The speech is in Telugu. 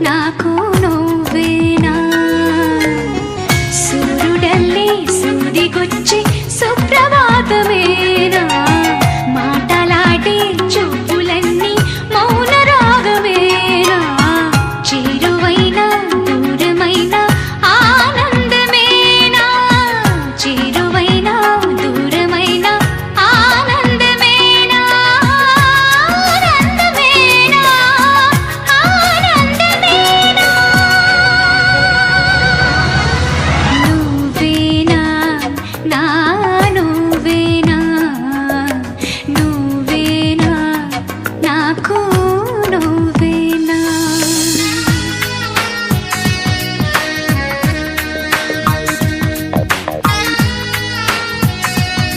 నాకు నువ్వేనా? సూర్యుడల్లి సూదిగొచ్చి సుప్రభాతమే